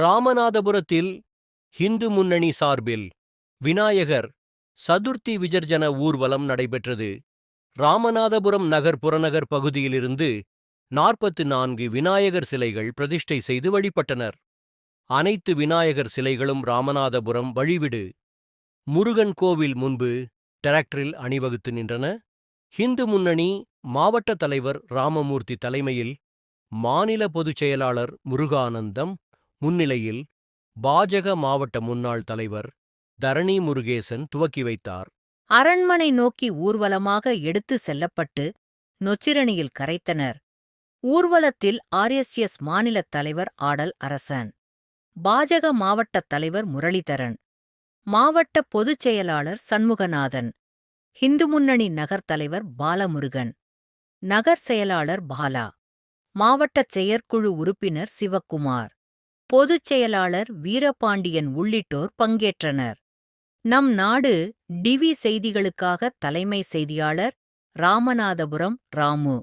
ராமநாதபுரத்தில் இந்து முன்னணி சார்பில் விநாயகர் சதுர்த்தி விஜர்ஜன ஊர்வலம் நடைபெற்றது. ராமநாதபுரம் நகர் புறநகர் பகுதியிலிருந்து நாற்பத்து நான்கு விநாயகர் சிலைகள் பிரதிஷ்டை செய்து வழிபட்டனர். அனைத்து விநாயகர் சிலைகளும் ராமநாதபுரம் வழிவிடு. முருகன் கோவில் முன்பு டிராக்டரில் அணிவகுத்து நின்றன. இந்து முன்னணி மாவட்ட தலைவர் ராமமூர்த்தி தலைமையில் மாநில பொதுச் செயலாளர் முருகானந்தம் முன்னிலையில் பாஜக மாவட்ட முன்னாள் தலைவர் தரணி முருகேசன் துவக்கி வைத்தார். அரண்மனை நோக்கி ஊர்வலமாக எடுத்து செல்லப்பட்டு நொச்சிரணியில் கரைத்தனர். ஊர்வலத்தில் ஆர்எஸ்எஸ் மாநிலத் தலைவர் ஆடல் அரசன். பாஜக மாவட்டத் தலைவர் முரளிதரன். மாவட்ட பொதுச் செயலாளர் சண்முகநாதன். ஹிந்து முன்னணி நகர் தலைவர் பாலமுருகன். நகர் செயலாளர் பாலா. மாவட்டச் செயற்குழு உறுப்பினர் சிவக்குமார். பொதுச் செயலாளர் வீரபாண்டியன் உள்ளிட்டோர் பங்கேற்றனர். நம் நாடு டிவி செய்திகளுக்காக தலைமை செய்தியாளர் ராமநாதபுரம் ராமு.